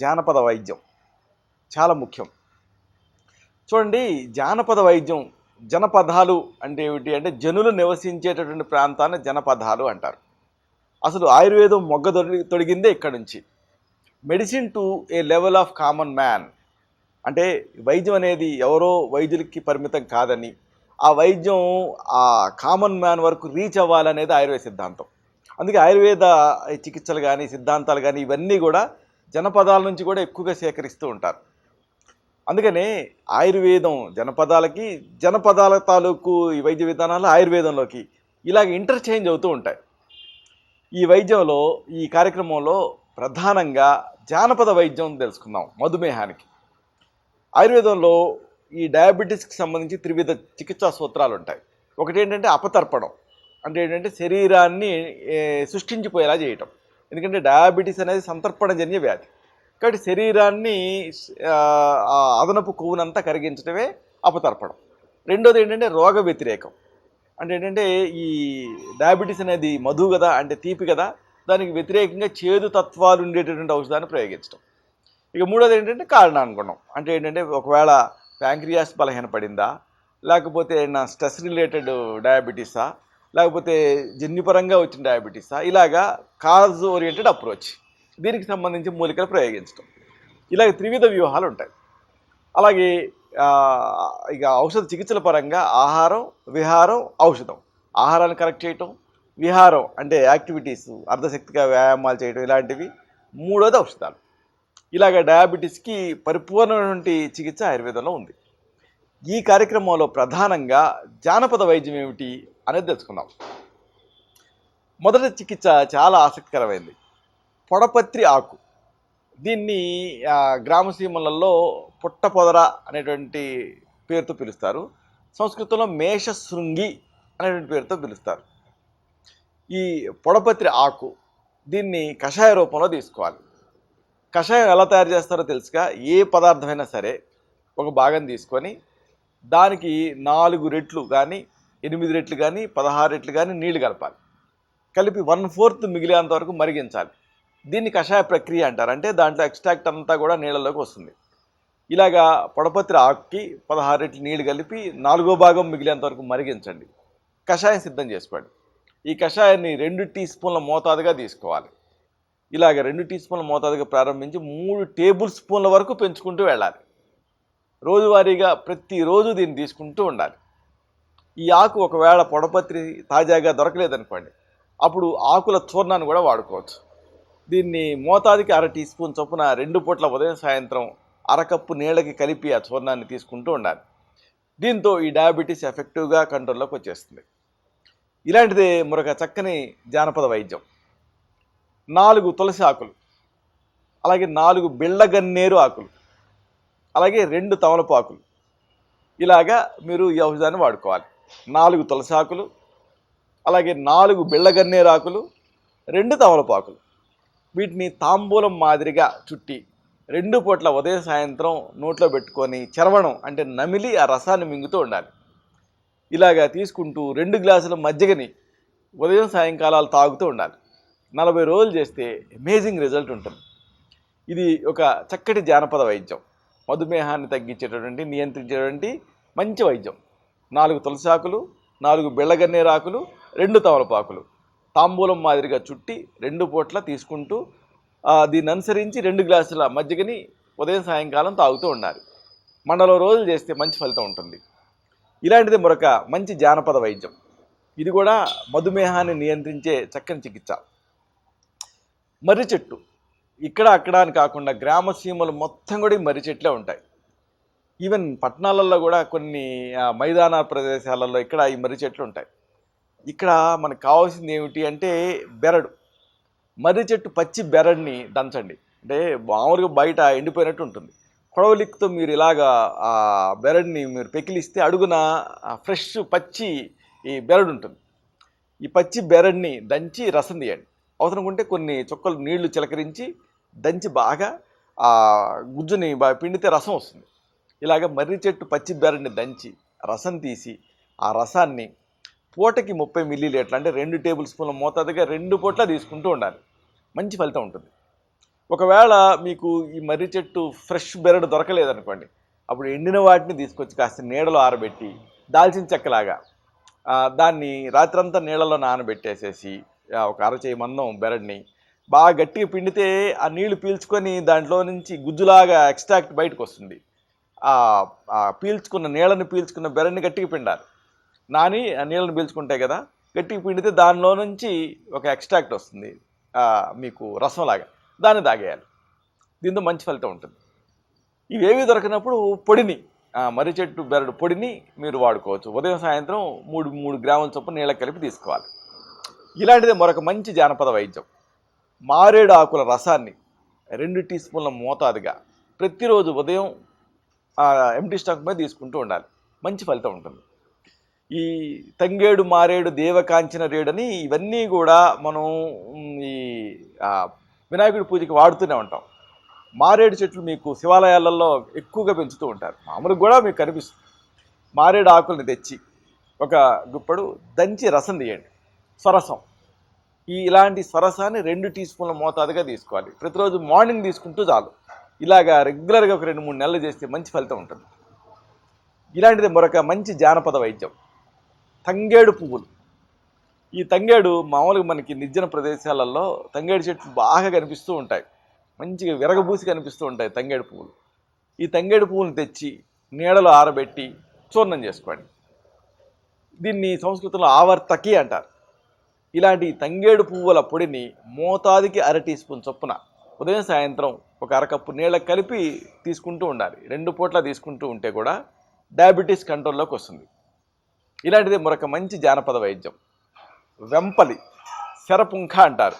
జానపద వైద్యం చాలా ముఖ్యం. చూడండి జానపద వైద్యం జనపదాలు అంటే ఏమిటి అంటే జనులు నివసించేటటువంటి ప్రాంతాన్ని జనపదాలు అంటారు. అసలు ఆయుర్వేదం మొగ్గ తొడి తొడిగిందే ఇక్కడ నుంచి medicine to a level of common man అంటే వైద్యం అనేది ఎవరో వైద్యులకి పరిమితం కాదని ఆ వైద్యం ఆ కామన్ మ్యాన్ వరకు రీచ్ అవ్వాలనేది ఆయుర్వేద సిద్ధాంతం. అందుకే ఆయుర్వేద చికిత్సలు కానీ సిద్ధాంతాలు కానీ ఇవన్నీ కూడా జనపదాల నుంచి కూడా ఎక్కువగా సేకరిస్తూ ఉంటారు. అందుకనే ఆయుర్వేదం జనపదాలకి జనపదాల తాలూకు ఈ వైద్య విధానాలు ఆయుర్వేదంలోకి ఇలాగ ఇంటర్చేంజ్ అవుతూ ఉంటాయి. ఈ వైద్యంలో ఈ కార్యక్రమంలో ప్రధానంగా జానపద వైద్యం తెలుసుకుందాం మధుమేహానికి. ఆయుర్వేదంలో ఈ డయాబెటీస్కి సంబంధించి త్రివిధ చికిత్సా సూత్రాలు ఉంటాయి. ఒకటి ఏంటంటే అపతర్పణం. అంటే ఏంటంటే శరీరాన్ని సృష్టించిపోయేలా చేయటం. ఎందుకంటే డయాబెటీస్ అనేది సంతర్పణజన్య వ్యాధి. కాబట్టి శరీరాన్ని అదనపు కొవ్వునంతా కరిగించడమే అపతర్పణం. రెండోది ఏంటంటే రోగ వ్యతిరేకం. అంటే ఏంటంటే ఈ డయాబెటీస్ అనేది మధు కదా అంటే తీపి కదా దానికి వ్యతిరేకంగా చేదు తత్వాలు ఉండేటటువంటి ఔషధాన్ని ప్రయోగించడం. ఇక మూడోది ఏంటంటే కారణానుగుణం అంటే ఏంటంటే ఒకవేళ ప్యాంక్రియాస్ బలహీనపడిందా లేకపోతే నా స్ట్రెస్ రిలేటెడ్ డయాబెటీసా లేకపోతే జన్యుపరంగా వచ్చిన డయాబెటీసా ఇలాగా కాజ్ ఓరియంటెడ్ అప్రోచ్ దీనికి సంబంధించి మూలికలు ప్రయోగించడం ఇలాగ త్రివిధ వ్యూహాలు ఉంటాయి. అలాగే ఇక ఔషధ చికిత్సల పరంగా ఆహారం విహారం ఔషధం. ఆహారాన్ని కరెక్ట్ చేయటం విహారం అంటే యాక్టివిటీస్ అర్ధశక్తిగా వ్యాయామాలు చేయటం ఇలాంటివి మూడోది ఔషధాలు. ఇలాగ డయాబెటీస్కి పరిపూర్ణమైనటువంటి చికిత్స ఆయుర్వేదంలో ఉంది. ఈ కార్యక్రమంలో ప్రధానంగా జానపద వైద్యం ఏమిటి అనేది తెలుసుకుందాం. మొదటి చికిత్స చాలా ఆసక్తికరమైంది. పొడపత్రి ఆకు. దీన్ని గ్రామసీమలలో పుట్టపొదర అనేటువంటి పేరుతో పిలుస్తారు. సంస్కృతంలో మేషశృంగి అనేటువంటి పేరుతో పిలుస్తారు. ఈ పొడపత్రి ఆకు దీన్ని కషాయ రూపంలో తీసుకోవాలి. కషాయం ఎలా తయారు చేస్తారో తెలుసుగా. ఏ పదార్థమైనా సరే ఒక భాగం తీసుకొని దానికి నాలుగు రెట్లు కానీ ఎనిమిది రెట్లు కానీ పదహారు రెట్లు కానీ నీళ్ళు కలపాలి. కలిపి వన్ ఫోర్త్ మిగిలేంత వరకు మరిగించాలి. దీన్ని కషాయ ప్రక్రియ అంటారు. అంటే దాంట్లో ఎక్స్ట్రాక్ట్ అంతా కూడా నీళ్ళలోకి వస్తుంది. ఇలాగా పొడపత్రి ఆకుకి పదహారు రెట్లు నీళ్ళు కలిపి నాలుగో భాగం మిగిలేంత వరకు మరిగించండి. కషాయం సిద్ధం చేసుకోండి. ఈ కషాయాన్ని రెండు టీ స్పూన్ల మోతాదుగా తీసుకోవాలి. ఇలాగ రెండు టీ స్పూన్ల మోతాదుగా ప్రారంభించి మూడు టేబుల్ స్పూన్ల వరకు పెంచుకుంటూ వెళ్ళాలి. రోజువారీగా ప్రతిరోజు దీన్ని తీసుకుంటూ ఉండాలి. ఈ ఆకు ఒకవేళ పొడపత్రి తాజాగా దొరకలేదనుకోండి అప్పుడు ఆకుల చూర్ణాన్ని కూడా వాడుకోవచ్చు. దీన్ని మోతాదుకి అర టీ స్పూన్ చొప్పున రెండు పూట్ల ఉదయం సాయంత్రం అరకప్పు నీళ్ళకి కలిపి ఆ చూర్ణాన్ని తీసుకుంటూ ఉండాలి. దీంతో ఈ డయాబెటీస్ ఎఫెక్టివ్గా కంట్రోల్లోకి వచ్చేస్తుంది. ఇలాంటిదే మరొక చక్కని జానపద వైద్యం. నాలుగు తులసి ఆకులు అలాగే నాలుగు బిళ్ళగన్నేరు ఆకులు అలాగే రెండు తమలపాకులు. ఇలాగా మీరు ఈ ఔషధాన్ని వాడుకోవాలి. నాలుగు తులసాకులు అలాగే నాలుగు బిళ్ళగన్నేరాకులు రెండు తమలపాకులు. వీటిని తాంబూలం మాదిరిగా చుట్టి రెండు పూట్ల ఉదయం సాయంత్రం నోట్లో పెట్టుకొని చరవణం అంటే నమిలి ఆ రసాన్ని మింగుతూ ఉండాలి. ఇలాగా తీసుకుంటూ రెండు గ్లాసుల మజ్జిగని ఉదయం సాయంకాలాలు తాగుతూ ఉండాలి. నలభై రోజులు చేస్తే అమేజింగ్ రిజల్ట్ ఉంటుంది. ఇది ఒక చక్కటి జానపద వైద్యం. మధుమేహాన్ని తగ్గించేటటువంటి నియంత్రించేటువంటి మంచి వైద్యం. నాలుగు తులసి ఆకులు నాలుగు బెళ్ళగన్నేరాకులు రెండు తమలపాకులు. తాంబూలం మాదిరిగా చుట్టి రెండు పూట్ల తీసుకుంటూ దీన్ని అనుసరించి రెండు గ్లాసుల మజ్జిగని ఉదయం సాయంకాలం తాగుతూ ఉండాలి. మండలం రోజులు చేస్తే మంచి ఫలితం ఉంటుంది. ఇలాంటిది మరొక మంచి జానపద వైద్యం. ఇది కూడా మధుమేహాన్ని నియంత్రించే చక్కని చికిత్స. మర్రి చెట్టు. ఇక్కడ అక్కడ అని కాకుండా గ్రామ సీమలు మొత్తం కూడా ఈ మర్రి చెట్లే ఉంటాయి. ఈవెన్ పట్టణాలలో కూడా కొన్ని మైదాన ప్రదేశాలలో ఇక్కడ ఈ మర్రి చెట్లు ఉంటాయి. ఇక్కడ మనకు కావాల్సింది ఏమిటి అంటే బెరడు. మర్రి చెట్టు పచ్చి బెరడ్ని దంచండి. అంటే మామూలుగా బయట ఎండిపోయినట్టు ఉంటుంది. కొడవలిక్తో మీరు ఇలాగా ఆ బెరడ్ని మీరు పెకిలిస్తే అడుగున ఫ్రెష్ పచ్చి ఈ బెరడు ఉంటుంది. ఈ పచ్చి బెరడ్ని దంచి రసం తీయండి. అవసరం ఉంటే కొన్ని చుక్కలు నీళ్ళు చిలకరించి దంచి బాగా ఆ గుజ్జుని బాగా పిండితే రసం వస్తుంది. ఇలాగ మర్రి చెట్టు పచ్చి బెరడ్ని దంచి రసం తీసి ఆ రసాన్ని పూటకి ముప్పై మిల్లీలీటర్లు అంటే రెండు టేబుల్ స్పూన్ల మోతాదుగా రెండు పూట్ల తీసుకుంటూ ఉండాలి. మంచి ఫలితం ఉంటుంది. ఒకవేళ మీకు ఈ మర్రి చెట్టు ఫ్రెష్ బెరడు దొరకలేదనుకోండి అప్పుడు ఎండిన వాటిని తీసుకొచ్చి కాస్త నీడలో ఆరబెట్టి దాల్చిన చెక్కలాగా దాన్ని రాత్రంతా నీళ్ళలో నానబెట్టేసేసి ఒక అరచేయి మందం బెరడ్ని. బాగా గట్టిగా పిండితే ఆ నీళ్ళు పీల్చుకొని దాంట్లో నుంచి గుజ్జులాగా ఎక్స్ట్రాక్ట్ బయటకు వస్తుంది ఆ పీల్చుకున్న నీళ్ళని పీల్చుకున్న బెరడ్ని గట్టిగా పిండాలి. నాని ఆ నీళ్ళని పీల్చుకుంటాయి కదా గట్టిగా పిండితే దానిలో నుంచి ఒక ఎక్స్ట్రాక్ట్ వస్తుంది. మీకు రసంలాగా. దాన్ని తాగేయాలి. దీంతో మంచి ఫలితం ఉంటుంది. ఇవేవి దొరకనప్పుడు పొడిని మర్రి చెట్టు బెరడు పొడిని మీరు వాడుకోవచ్చు. ఉదయం సాయంత్రం మూడు మూడు గ్రాముల చొప్పున నీళ్ళకి కలిపి తీసుకోవాలి. ఇలాంటిదే మరొక మంచి జానపద వైద్యం. మారేడు ఆకుల రసాన్ని రెండు టీ స్పూన్ల మోతాదుగా ప్రతిరోజు ఉదయం ఎంటీ స్టాక్ మీద తీసుకుంటూ ఉండాలి. మంచి ఫలితం ఉంటుంది. ఈ తంగేడు మారేడు దేవకాంచన రేడని ఇవన్నీ కూడా మనం ఈ వినాయకుడి పూజకి వాడుతూనే ఉంటాం. మారేడు చెట్లు మీకు శివాలయాలలో ఎక్కువగా పెంచుతూ ఉంటారు. మామూలుగా కూడా మీకు కనిపిస్తుంది. మారేడు ఆకుల్ని తెచ్చి ఒక గుప్పడు దంచి రసం తీయండి. స్వరసం ఈ ఇలాంటి స్వరసాన్ని రెండు టీ స్పూన్ల మోతాదుగా తీసుకోవాలి. ప్రతిరోజు మార్నింగ్ తీసుకుంటూ చాలు. ఇలాగా రెగ్యులర్గా ఒక రెండు మూడు నెలలు చేస్తే మంచి ఫలితం ఉంటుంది. ఇలాంటిది మరొక మంచి జానపద వైద్యం. తంగేడు పువ్వులు. ఈ తంగేడు మామూలుగా మనకి నిర్జన ప్రదేశాలలో తంగేడు చెట్లు బాగా కనిపిస్తూ ఉంటాయి. మంచిగా విరగబూసి కనిపిస్తూ ఉంటాయి తంగేడు పువ్వులు. ఈ తంగేడు పువ్వులను తెచ్చి నీడలో ఆరబెట్టి చూర్ణం చేసుకోండి. దీన్ని సంస్కృతంలో ఆవర్తకి అంటారు. ఇలాంటి తంగేడు పువ్వుల పొడిని మోతాదుకి అర టీ స్పూన్ చొప్పున ఉదయం సాయంత్రం ఒక అరకప్పు నీళ్ళ కలిపి తీసుకుంటూ ఉండాలి. రెండు పూట్ల తీసుకుంటూ ఉంటే కూడా డయాబెటీస్ కంట్రోల్లోకి వస్తుంది. ఇలాంటిది మరొక మంచి జానపద వైద్యం. వెంపలి శరపుంఖ అంటారు.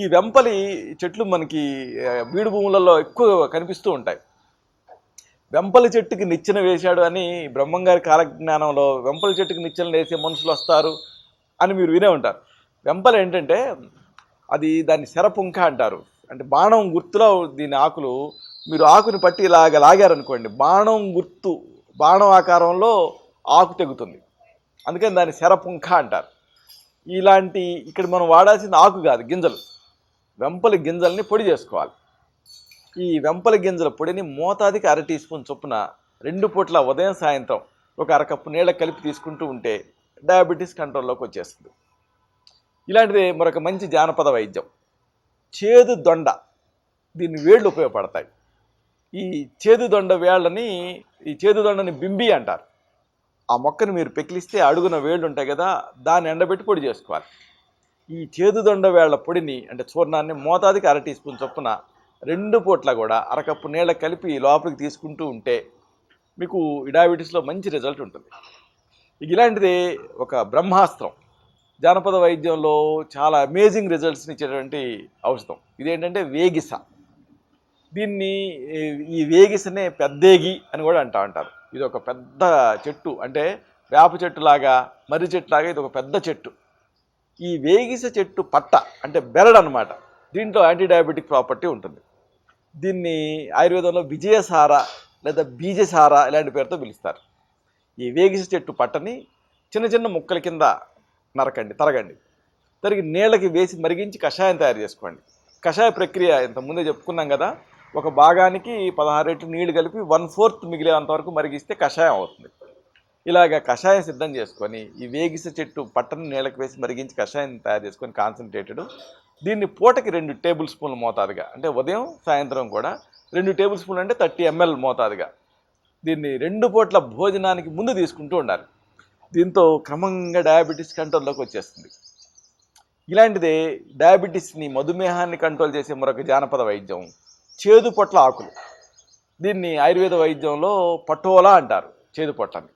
ఈ వెంపలి చెట్లు మనకి బీడు భూములలో ఎక్కువ కనిపిస్తూ ఉంటాయి. వెంపలి చెట్టుకి నిచ్చెన వేశాడు అని బ్రహ్మంగారి కాలజ్ఞానంలో వెంపలి చెట్టుకి నిచ్చెన వేసే మనుషులు వస్తారు. అని మీరు వినే ఉంటారు. వెంపలు ఏంటంటే అది దాన్ని శరపుంక అంటారు. అంటే బాణం గుర్తులో దీని ఆకులు మీరు ఆకుని పట్టి ఇలాగ లాగారనుకోండి బాణం గుర్తు బాణం ఆకారంలో ఆకు తెగుతుంది. అందుకని దాన్ని శరపుంక అంటారు. ఇలాంటి ఇక్కడ మనం వాడాల్సిన ఆకు కాదు గింజలు. వెంపలి గింజల్ని పొడి చేసుకోవాలి. ఈ వెంపలి గింజల పొడిని మోతాదికి అర టీ స్పూన్ చొప్పున రెండు పూట్ల ఉదయం సాయంత్రం ఒక అరకప్పు నీళ్ళ కలిపి తీసుకుంటూ ఉంటే డయాబెటీస్ కంట్రోల్లోకి వచ్చేస్తుంది. ఇలాంటిది మరొక మంచి జానపద వైద్యం. చేదు దొండ. దీని వేళ్ళు ఉపయోగపడతాయి. ఈ చేదు దొండ వేళ్ళని ఈ చేదు దొండని బింబి అంటారు. ఆ మొక్కని మీరు పెకిలిస్తే అడుగున వేళ్ళు ఉంటాయి కదా దాన్ని ఎండబెట్టి పొడి చేసుకోవాలి. ఈ చేదు దొండ వేళ్ళ పొడిని అంటే చూర్ణాన్ని మోతాదుకి అర టీ స్పూన్ చొప్పున రెండు పూట్ల కూడా అరకప్పు నీళ్ళ కలిపి లోపలికి తీసుకుంటూ ఉంటే మీకు ఈ డయాబెటీస్లో మంచి రిజల్ట్ ఉంటుంది. ఇక ఇలాంటిది ఒక బ్రహ్మాస్త్రం. జానపద వైద్యంలో చాలా అమేజింగ్ రిజల్ట్స్ని ఇచ్చేటువంటి ఔషధం. ఇదేంటంటే వేగిస. దీన్ని ఈ- వేగిసనే పెద్దేగి అని కూడా అంటా ఉంటారు. ఇది ఒక పెద్ద చెట్టు. అంటే వేప చెట్టు లాగా మర్రి చెట్టు లాగా ఇది ఒక పెద్ద చెట్టు. ఈ వేగిస చెట్టు పట్ట అంటే బెరడ్ అనమాట దీంట్లో యాంటీ డయాబెటిక్ ప్రాపర్టీ ఉంటుంది. దీన్ని ఆయుర్వేదంలో విజయసార లేదా బీజసార ఇలాంటి పేరుతో పిలుస్తారు. ఈ వేగిస చెట్టు పట్టని చిన్న చిన్న ముక్కల కింద నరకండి తరగండి. తరిగి నీళ్ళకి వేసి మరిగించి కషాయం తయారు చేసుకోండి. కషాయ ప్రక్రియ ఇంత ముందే చెప్పుకున్నాం కదా ఒక భాగానికి పదహారు రెట్లు నీళ్ళు కలిపి వన్ ఫోర్త్ మిగిలేంతవరకు మరిగిస్తే కషాయం అవుతుంది. ఇలాగ కషాయం సిద్ధం చేసుకొని ఈ వేగిస చెట్టు పట్టను నీళ్ళకి వేసి మరిగించి కషాయం తయారు చేసుకొని కాన్సన్ట్రేటెడ్ దీన్ని పూటకి రెండు టేబుల్ స్పూన్ల మోతాదుగా అంటే ఉదయం సాయంత్రం కూడా రెండు టేబుల్ స్పూన్లు అంటే థర్టీ ఎంఎల్ మోతాదుగా దీన్ని రెండు పూట్ల భోజనానికి ముందు తీసుకుంటూ ఉండాలి. దీంతో క్రమంగా డయాబెటీస్ కంట్రోల్లోకి వచ్చేస్తుంది. ఇలాంటిదే డయాబెటీస్ని మధుమేహాన్ని కంట్రోల్ చేసే మరొక జానపద వైద్యం చేదు పొట్ల ఆకులు. దీన్ని ఆయుర్వేద వైద్యంలో పటోలా అంటారు చేదు పొట్లని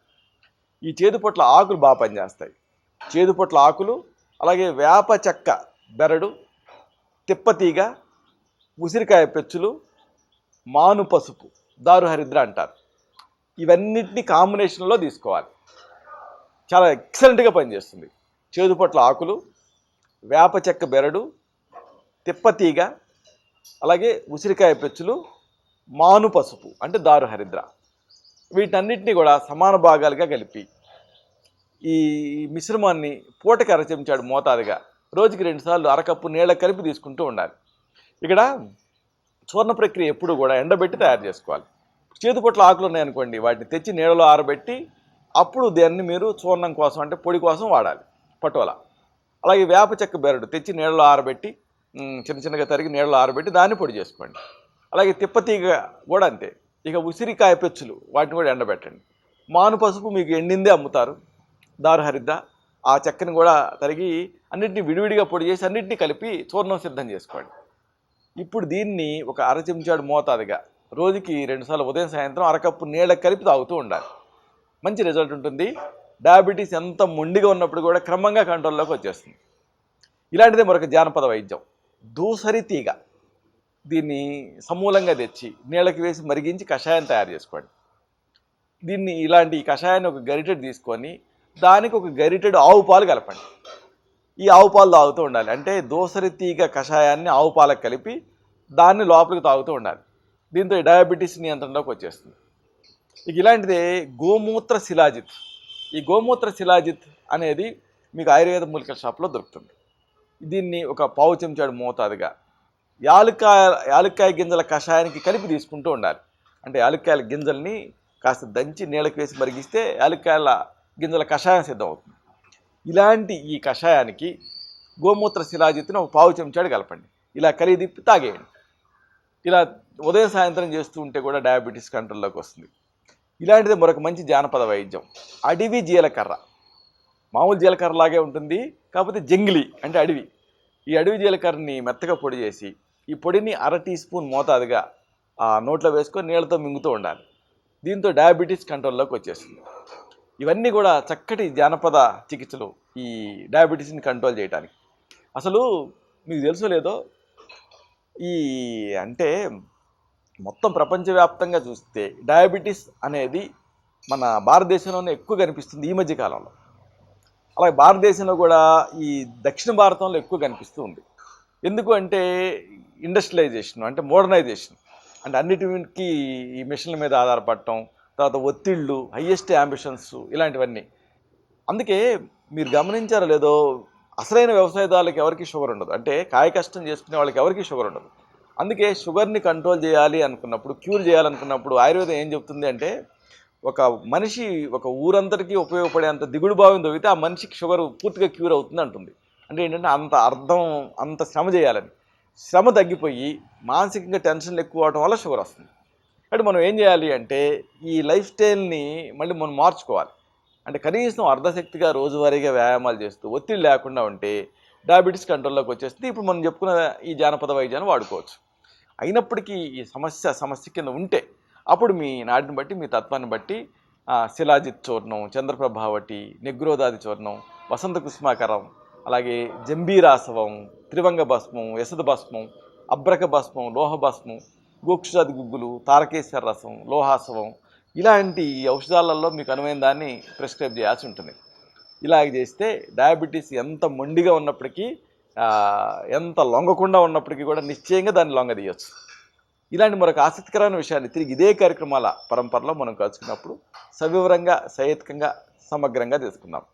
ఈ చేదు పొట్ల ఆకులు బాగా పనిచేస్తాయి. చేదు పొట్ల ఆకులు అలాగే వేప చెక్క బెరడు తిప్పతీగ ఉసిరికాయ పెచ్చులు మాను పసుపు దారు హరిద్ర అంటారు. ఇవన్నిటిని కాంబినేషన్లో తీసుకోవాలి. చాలా ఎక్సలెంట్గా పనిచేస్తుంది. చేదుపట్ల ఆకులు వేప చెక్క బెరడు తిప్పతీగ అలాగే ఉసిరికాయ పెచ్చులు మాను పసుపు అంటే దారు హరిద్ర. వీటన్నిటిని కూడా సమాన భాగాలుగా కలిపి ఈ మిశ్రమాన్ని పూటకి అరచెంచాడు మోతాదుగా రోజుకి రెండుసార్లు అరకప్పు నీళ్ళ కలిపి తీసుకుంటూ ఉండాలి. ఇక్కడ చూర్ణ ప్రక్రియ ఎప్పుడు కూడా ఎండబెట్టి తయారు చేసుకోవాలి. చేతిపొట్ల ఆకులు ఉన్నాయనుకోండి వాటిని తెచ్చి నీళ్ళలో ఆరబెట్టి అప్పుడు దాన్ని మీరు చూర్ణం కోసం అంటే పొడి కోసం వాడాలి పటోలా. అలాగే వేప చెక్క బెరడు తెచ్చి నీళ్ళలో ఆరబెట్టి చిన్న చిన్నగా తరిగి నీళ్ళలో ఆరబెట్టి దాన్ని పొడి చేసుకోండి. అలాగే తిప్పతీగ కూడా అంతే. ఇక ఉసిరికాయ పెచ్చులు వాటిని కూడా ఎండబెట్టండి. మాను పసుపు మీకు ఎండిందే అమ్ముతారు. దారు హరిద్ద ఆ చెక్కని కూడా తరిగి అన్నిటిని విడివిడిగా పొడి చేసి అన్నిటిని కలిపి చూర్ణం సిద్ధం చేసుకోండి. ఇప్పుడు దీన్ని ఒక అర చెంచాడు మోతాదుగా రోజుకి రెండుసార్లు ఉదయం సాయంత్రం అరకప్పు నీళ్ళకి కలిపి తాగుతూ ఉండాలి. మంచి రిజల్ట్ ఉంటుంది. డయాబెటీస్ ఎంత మొండిగా ఉన్నప్పుడు కూడా క్రమంగా కంట్రోల్లోకి వచ్చేస్తుంది. ఇలాంటిదే మరొక జానపద వైద్యం. దూసరి తీగ. దీన్ని సమూలంగా తెచ్చి నీళ్ళకి వేసి మరిగించి కషాయం తయారు చేసుకోండి. దీన్ని ఇలాంటి కషాయాన్ని ఒక గరిటెడ్ తీసుకొని దానికి ఒక గరిటెడ్ ఆవు పాలు కలపండి. ఈ ఆవు పాలు తాగుతూ ఉండాలి. అంటే దోసరి తీగ కషాయాన్ని ఆవు పాలకు కలిపి దాన్ని లోపలికి తాగుతూ ఉండాలి. దీంతో డయాబెటీస్ నియంత్రణలోకి వచ్చేస్తుంది. ఇక ఇలాంటిదే గోమూత్ర శిలాజిత్. ఈ గోమూత్ర శిలాజిత్ అనేది మీకు ఆయుర్వేద మూలికల షాప్లో దొరుకుతుంది. దీన్ని ఒక పావు చెంచాడు మోతాదుగా యాలుకాయ యాలుక్కాయ గింజల కషాయానికి కలిపి తీసుకుంటూ ఉండాలి. అంటే యాలుక్కాయల గింజల్ని కాస్త దంచి నీళ్ళకి వేసి మరిగిస్తే యాలుక్కాయల గింజల కషాయం సిద్ధం అవుతుంది ఇలాంటి ఈ కషాయానికి గోమూత్ర శిలాజిత్తుని ఒక పావు చెంచాడు కలపండి. ఇలా కలిగి తిప్పి తాగేయండి. ఇలా ఉదయం సాయంత్రం చేస్తూ ఉంటే కూడా డయాబెటీస్ కంట్రోల్లోకి వస్తుంది. ఇలాంటిది మరొక మంచి జానపద వైద్యం. అడవి జీలకర్ర. మామూలు జీలకర్ర లాగే ఉంటుంది కాకపోతే జంగిలీ అంటే అడవి. ఈ అడవి జీలకర్రని మెత్తగా పొడి చేసి ఈ పొడిని అర టీ స్పూన్ మోతాదుగా ఆ నోట్లో వేసుకొని నీళ్ళతో మింగుతూ ఉండాలి. దీంతో డయాబెటీస్ కంట్రోల్లోకి వచ్చేస్తుంది. ఇవన్నీ కూడా చక్కటి జానపద చికిత్సలు ఈ డయాబెటీస్ని కంట్రోల్ చేయడానికి అసలు మీకు తెలుసో లేదో ఈ అంటే మొత్తం ప్రపంచవ్యాప్తంగా చూస్తే డయాబెటీస్ అనేది మన భారతదేశంలోనే ఎక్కువ కనిపిస్తుంది ఈ మధ్య కాలంలో. అలాగే భారతదేశంలో కూడా ఈ దక్షిణ భారతంలో ఎక్కువ కనిపిస్తూ ఉంది. ఎందుకు అంటే ఇండస్ట్రియలైజేషన్ అంటే మోడర్నైజేషన్. అంటే అన్నిటికి ఈ మిషన్ల మీద ఆధారపడటం తర్వాత ఒత్తిళ్ళు హయ్యెస్ట్ అంబిషన్స్ ఇలాంటివన్నీ. అందుకే మీరు గమనించారో లేదో అసలైన వ్యవసాయదారులకు ఎవరికి షుగర్ ఉండదు. అంటే కాయ కష్టం చేసుకునే వాళ్ళకి ఎవరికి షుగర్ ఉండదు. అందుకే షుగర్ని కంట్రోల్ చేయాలి అనుకున్నప్పుడు క్యూర్ చేయాలనుకున్నప్పుడు ఆయుర్వేదం ఏం చెప్తుంది అంటే ఒక మనిషి ఒక ఊరంతటికి ఉపయోగపడేంత దిగుడు భావం దొరికితే ఆ మనిషికి షుగర్ పూర్తిగా క్యూర్ అవుతుంది అంటుంది. అంటే ఏంటంటే అంత అర్థం అంత శ్రమ చేయాలని. శ్రమ తగ్గిపోయి మానసికంగా టెన్షన్లు ఎక్కువ అవడం వల్ల షుగర్ వస్తుంది. కాబట్టి మనం ఏం చేయాలి అంటే ఈ లైఫ్ స్టైల్ని మళ్ళీ మనం మార్చుకోవాలి. అంటే కనీసం అర్ధశక్తిగా రోజువారీగా వ్యాయామాలు చేస్తూ ఒత్తిడి లేకుండా ఉంటే డయాబెటీస్ కంట్రోల్లోకి వచ్చేస్తుంది. ఇప్పుడు మనం చెప్పుకున్న ఈ జానపద వైద్యాన్ని వాడుకోవచ్చు. అయినప్పటికీ ఈ సమస్య సమస్య కింద ఉంటే అప్పుడు మీ నాటిని బట్టి మీ తత్వాన్ని బట్టి శిలాజిత్ చూర్ణం చంద్రప్రభావటి నిగ్రోధాది చూర్ణం వసంత కుస్మాకరం అలాగే జంబీరాసవం త్రివంగ భస్మం యసద భస్మం అబ్రక భస్మం లోహ భస్మం గోక్షాది గుగ్గులు తారకేశ్వర రసం లోహాసవం ఇలాంటి ఔషధాలలో మీకు అనువైన దాన్ని ప్రిస్క్రైబ్ చేయాల్సి ఉంటుంది. ఇలాగ చేస్తే డయాబెటీస్ ఎంత మొండిగా ఉన్నప్పటికీ ఎంత లొంగకుండా ఉన్నప్పటికీ కూడా నిశ్చయంగా దాన్ని లొంగదీయచ్చు ఇలాంటి మరొక ఆసక్తికరమైన విషయాన్ని తిరిగి ఇదే కార్యక్రమాల పరంపరలో మనం కలుసుకున్నప్పుడు సవివరంగా సహేతుకంగా సమగ్రంగా తెలుసుకుందాం.